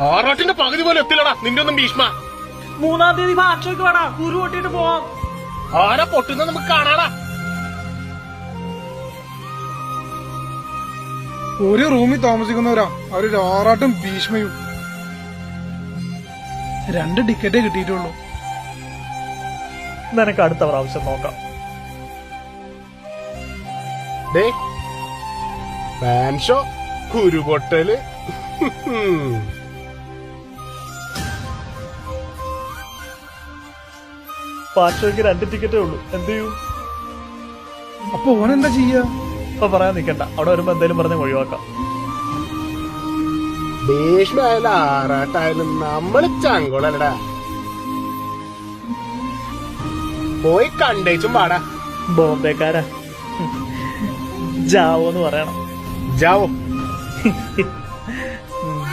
ആറാട്ടിന്റെ പകുതി പോലെ എത്തില്ലടാ നിന്റെ ഒന്നും ഭീഷ്മ. മൂന്നാം തീയതി ഭാഷയ്ക്ക് വേടാ കുരു പൊട്ടിട്ട് പോവാം. ആരാ പൊട്ടുന്ന നമുക്ക് കാണാടാ. ഒരു റൂമിൽ താമസിക്കുന്നവരാ അവർ ആറാട്ടും ഭീഷ്മയും. രണ്ട് ടിക്കറ്റേ കിട്ടിയിട്ടുള്ളൂ. നിനക്ക് അടുത്ത പ്രാവശ്യം നോക്കാം. ഡേ ഫാൻ ഷോ കുരുപൊട്ടൽ ഭാഷയ്ക്ക് രണ്ട് ടിക്കറ്റേ ഉള്ളൂ. എന്ത് ചെയ്യൂ? അപ്പൊ ഓനെന്താ ചെയ്യാ? ഇപ്പൊ പറയാൻ നിക്കണ്ട. അവിടെ വരുമ്പോ എന്തേലും പറഞ്ഞ് ഒഴിവാക്കാം. ഭീഷ്മായാലും നമ്മൾ ആറാട്ടായാലും നമ്മൾ ചങ്കുളല്ലടാ. പോയി കണ്ടേച്ചും പാടാ. ബോംബെക്കാരാ. ജാവോന്ന് പറയണം. ജാവോ.